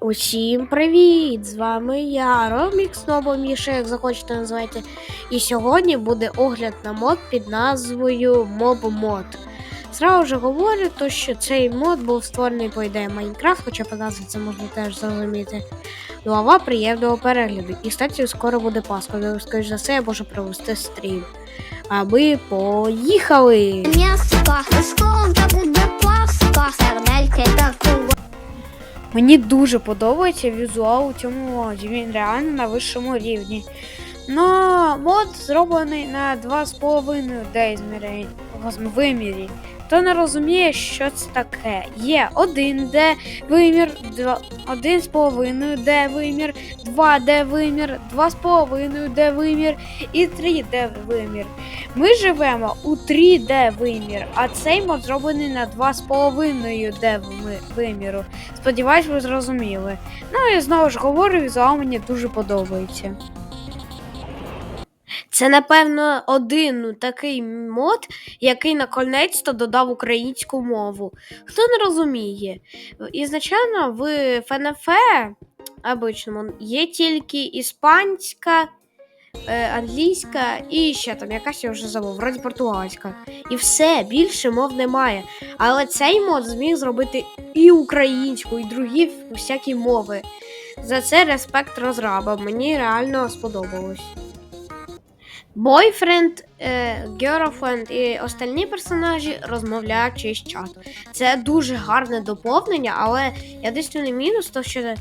Усім привіт! З вами я, Ромікс Нобо Міша, як захочете називайте. І сьогодні буде огляд на мод під назвою Mob Mod. Зразу вже говорю, то, що цей мод був створений по ідеї Майнкрафт, хоча по назві це можна теж зрозуміти. А вам приємного перегляду. І, кстати, скоро буде Пасха, але, за все, я можу провести стрім. А ми поїхали! Скон буде паска, сердельки та. Мені дуже подобається візуал у цьому моді. Він реально на вищому рівні. Но мод зроблений на 2,5 D вимірі. Хто не розуміє, що це таке? Є 1D вимір, 1,5 D вимір, 2D вимір, 2,5 D вимір і 3D вимір. Ми живемо у 3D вимір, а цей мод зроблений на 2,5 D виміру. Сподіваюсь, ви зрозуміли. Ну і знову ж говорю, візуал мені дуже подобається. Це, напевно, один такий мод, який наконець-то додав українську мову. Хто не розуміє, ізначально в ФНФ обичному є тільки іспанська, е, англійська і ще там якась я вже забув, вроді португальська. І все, більше мов немає. Але цей мод зміг зробити і українську, і другі всякі мови. За це респект розрабам. Мені реально сподобалось. Бойфренд, girlfriend і остальні персонажі розмовляють через чат. Це дуже гарне доповнення, але єдиний мінус, то що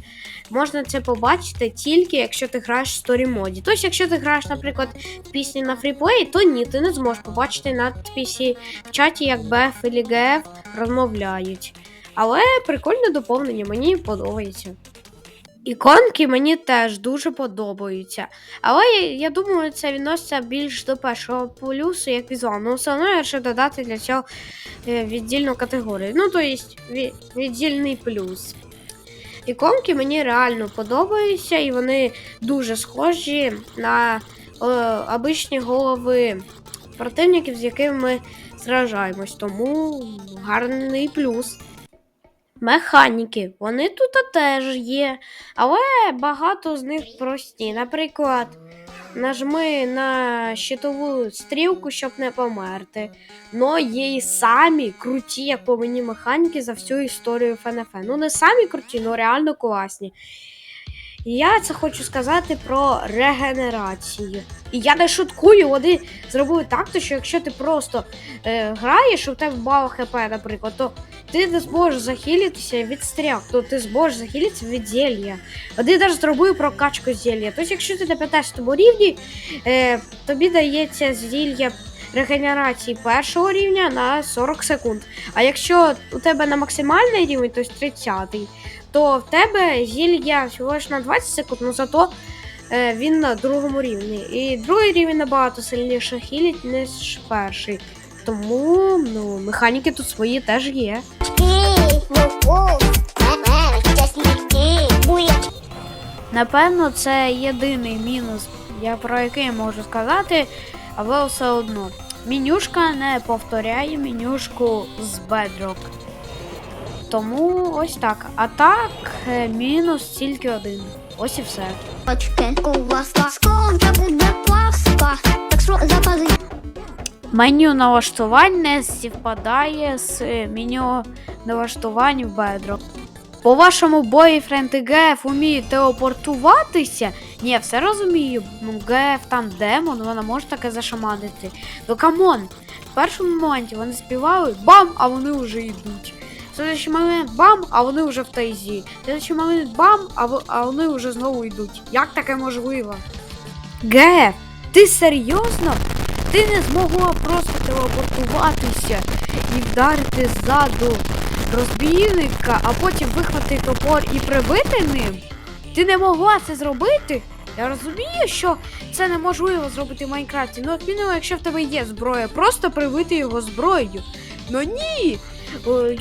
можна це побачити тільки якщо ти граєш в сторі моді. Тобто, якщо ти граєш, наприклад, в пісні на фріплеї, то ні, ти не зможеш побачити надписі в чаті, як BF і GF розмовляють. Але прикольне доповнення, мені подобається. Іконки мені теж дуже подобаються. Але я, думаю, це відноситься більш до першого плюсу, як візуал. Ну, все одно я ще додати для цього е, віддільну категорію. Ну, то є віддільний плюс. Іконки мені реально подобаються, і вони дуже схожі на е, обичні голови противників, з якими ми сражаємось. Тому гарний плюс. Механіки, вони тут теж є, але багато з них прості. Наприклад, нажми на щитову стрілку, щоб не померти. Но є і самі круті, як по мені механіки за всю історію ФНФ. Ну, не самі круті, але реально класні. Я це хочу сказати про регенерацію. І я не шуткую, вони зробили так, що якщо ти просто е, граєш, у тебе мало хп, наприклад, то ти не зможеш захилитися від стріл, то ти зможеш захилитися від зілля. Вони навіть зробили прокачку зілля. Тобто, якщо ти на 15 рівні, е, тобі дається зілля регенерації першого рівня на 40 секунд. А якщо у тебе на максимальний рівень, тобто 30 то в тебе зілля всього лиш на 20 секунд, але зато е, він на другому рівні. І другий рівень набагато сильніше хілить, ніж перший. Тому ну, механіки тут свої теж є. Напевно, це єдиний мінус, я про який можу сказати, але все одно. Менюшка не повторяє менюшку з Bedrock. Тому ось так. А так, е, мінус тільки один. Ось і все. Очки, ковбаска, скон та буде паска, так що запази. Меню налаштувань не співпадає з е, меню налаштувань в Bedrock. По вашому бойфренд і ГФ вміє телепортуватися? Ні, все розумію. Ну, ГФ там демон, вона може таке зашаманити. Ну камон, в першому моменті вони співали бам, а вони вже йдуть. В следующий момент бам, а вони вже в тайзі. В следующий момент бам, а, в- а вони вже знову йдуть. Як таке можливо? ГФ, ти серйозно? Ти не змогла просто телепортуватися і вдарити ззаду розбійника, а потім вихватити топор і прибити ним? Ти не могла це зробити? Я розумію, що це неможливо зробити в Майнкрафті. Ну, як якщо в тебе є зброя, просто прибити його зброєю. Ну ні!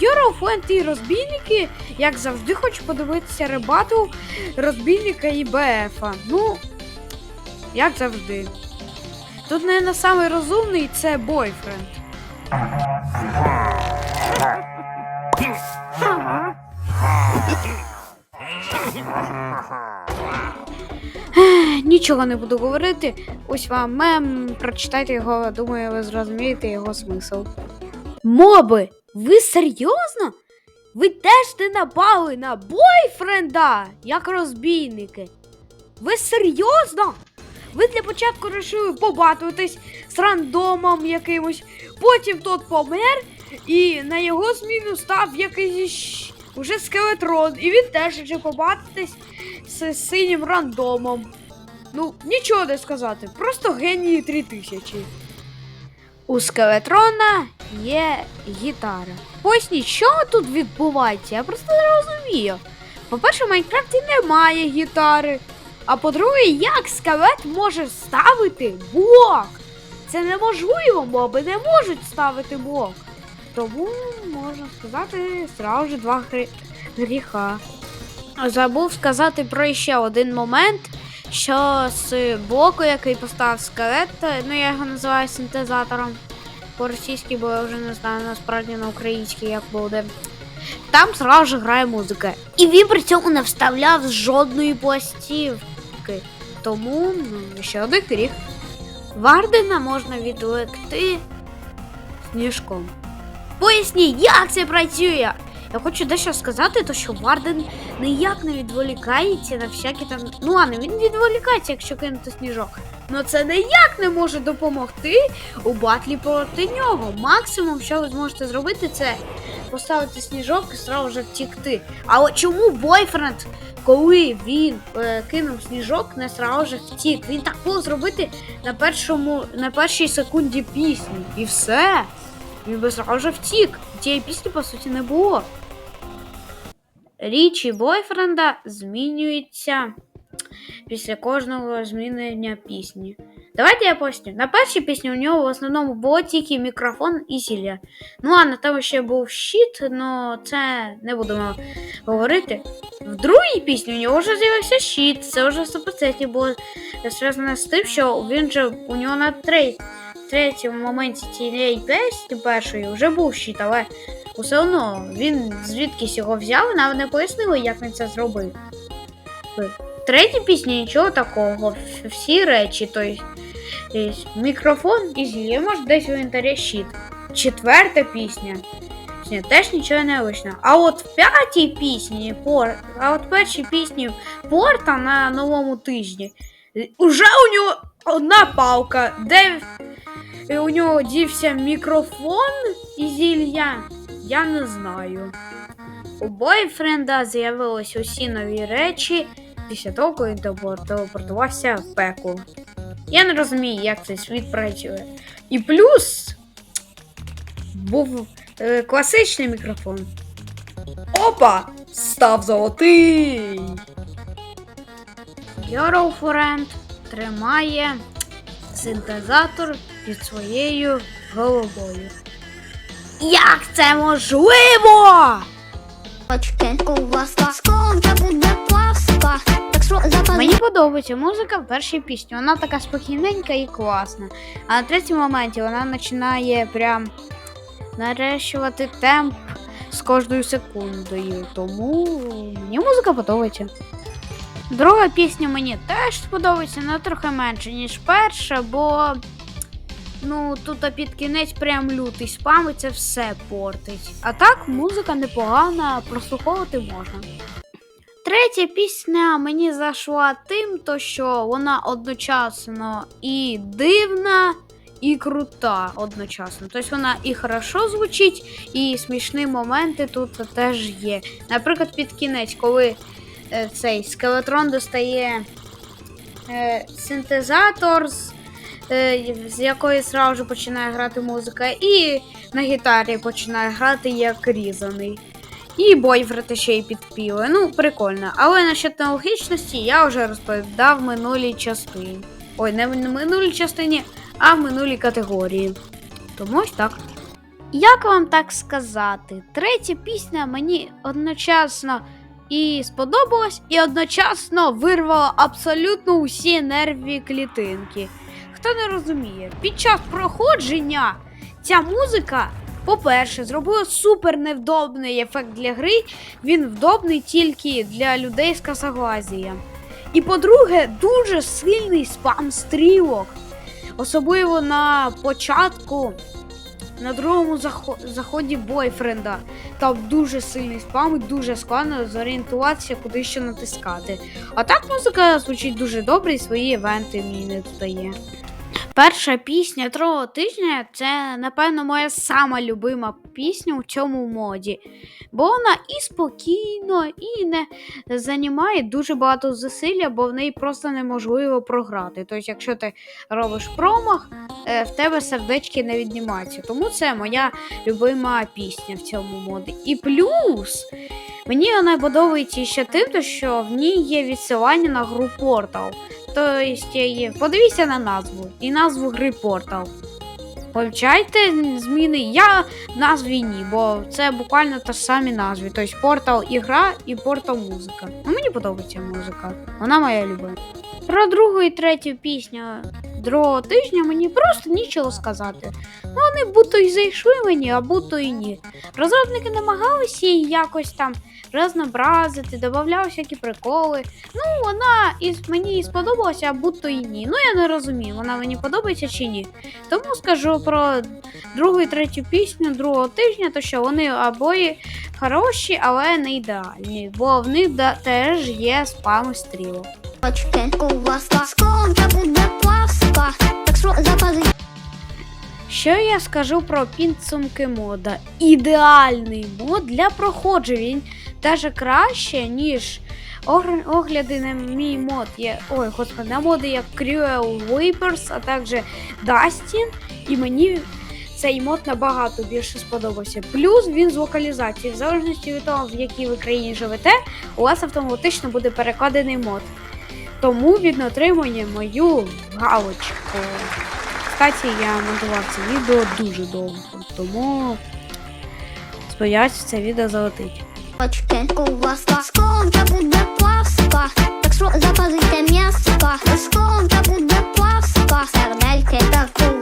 Єрофленд і розбійники, як завжди, хочу подивитися ребату розбійника і БФа. Ну, як завжди. Тут, наверное, самий розумний це бойфренд. Нічого не буду говорити. Ось вам мем, прочитайте його, думаю, ви зрозумієте його смисл. Моби, ви серйозно? Ви теж не напали на бойфренда, як розбійники. Ви серйозно? Ви для початку вирішили побатуватись з рандомом якимось, потім тот помер, і на його зміну став якийсь уже скелетрон, і він теж хоче побатитись з синім рандомом. Ну, нічого не сказати, просто генії 3000. У скелетрона є гітара. Поясніть, що тут відбувається? Я просто не розумію. По-перше, в Майнкрафті немає гітари. А по-друге, як скелет може ставити блок? Це неможливо, моби не можуть ставити блок. Тому можна сказати зразу ж два грі- гріха. Забув сказати про ще один момент, що з блоку, який поставив скелет, ну я його називаю синтезатором по-російськи, бо я вже не знаю насправді на українській як буде. Там зразу ж грає музика. І він при цьому не вставляв жодної пластівки. Тому ну, ще один гріх. Вардена можна відвлекти сніжком. Поясніть, як це працює? Я хочу дещо сказати, то що Варден ніяк не відволікається на всякі там. Ну ладно, він відволікається, якщо кинути сніжок. Ну це ніяк не може допомогти у батлі проти нього. Максимум, що ви зможете зробити, це поставити сніжок і зразу вже втікти. А от чому бойфренд, коли він е, кинув сніжок, не зразу ж втік? Він так мог зробити на першому, на першій секунді пісні. І все. Він би зразу ж втік. Тієї пісні, по суті, не було. Річі бойфренда змінюється після кожного змінення пісні. Давайте я поясню. На першій пісні у нього в основному було тільки мікрофон і зілля. Ну ладно, там ще був щит, але це не будемо говорити. В другій пісні у нього вже з'явився щит. Це вже 100% було зв'язано з тим, що він же у нього на трей, третьому моменті цієї пісні першої вже був щит, але все одно він звідкись його взяв, нам не пояснили, як він це зробив. В третій пісні нічого такого. Всі речі, е, мікрофон і зілля, може десь в інвентарі щит. Четверта пісня. Теж нічого не вийшло. А от в п'ятій пісні, пор... а от першій пісні порта на новому тижні. е, Уже у нього одна палка, де е, у нього дівся мікрофон і зілля. Я не знаю. У бойфренда з'явились усі нові речі після того, коли телепортувався в пекло. Я не розумію, як цей світ працює. І плюс був е, класичний мікрофон. Опа! Став золотий! Girlfriend тримає синтезатор під своєю головою. Як це можливо? Очки у вас буде подобається музика в першій пісні. Вона така спокійненька і класна. А на третьому моменті вона починає прям нарощувати темп з кожною секундою. Тому мені музика подобається. Друга пісня мені теж сподобається, але трохи менше, ніж перша, бо ну тут під кінець прям лютий спам і все портить. А так, музика непогана, прослуховувати можна. Третя пісня мені зайшла тим, то що вона одночасно і дивна, і крута одночасно. Тобто вона і хорошо звучить, і смішні моменти тут теж є. Наприклад, під кінець, коли е, цей скелетрон достає е, синтезатор, з, е, з якої зразу ж починає грати музика, і на гітарі починає грати як різаний. І бойфред ще й підпіли. Ну, прикольно. Але насчет нелогічності я вже розповідав в минулій частині. Ой, не в минулій частині, а в минулій категорії. Тому ось так. Як вам так сказати? Третя пісня мені одночасно і сподобалась, і одночасно вирвала абсолютно усі нерві клітинки. Хто не розуміє, під час проходження ця музика По-перше, зробили супер невдобний ефект для гри. Він вдобний тільки для людей з косоглазія. І по-друге, дуже сильний спам стрілок. Особливо на початку, на другому заході бойфренда. Там дуже сильний спам і дуже складно зорієнтуватися, куди що натискати. А так музика звучить дуже добре і свої івенти мені не додає. Перша пісня другого тижня це, напевно, моя сама любима пісня у цьому моді. Бо вона і спокійно, і не займає дуже багато зусилля, бо в неї просто неможливо програти. Тобто, якщо ти робиш промах, е, в тебе сердечки не віднімаються. Тому це моя любима пісня в цьому моді. І плюс мені вона подобається ще тим, що в ній є відсилання на гру Portal. Тобто, є- подивіться на назву і назву гри Портал. Повчайте зміни. Я назві ні, бо це буквально та ж самі назви. Тобто Portal ігра і Portal музика. Ну мені подобається музика. Вона моя любима. Про другу і третю пісню другого тижня мені просто нічого сказати. Ну, вони будто й зайшли мені, а будто і ні. Розробники намагалися її якось там разнообразити, додавали всякі приколи. Ну, вона і мені і сподобалася, а будто і ні. Ну я не розумію, вона мені подобається чи ні. Тому скажу про другу і третю пісню другого тижня, то що вони обоє хороші, але не ідеальні, бо в них теж є спами стрілок. Очки ковбаска. Скоро буде паска. Так що запази. Що я скажу про підсумки мода? Ідеальний мод для проходження. Він даже краще, ніж огляди на мій мод. Є, ой, господи, на моди як Cruel Vapors, а також Dustin. І мені цей мод набагато більше сподобався. Плюс він з локалізації. В залежності від того, в якій ви країні живете, у вас автоматично буде перекладений мод. Тому він отримує мою галочку. Кстати, я монтував це відео дуже довго, тому сподіваюсь, це відео залетить. Сколка буде плавска, так що запазуйте м'ясо, сколка буде плавска, сардельки таку.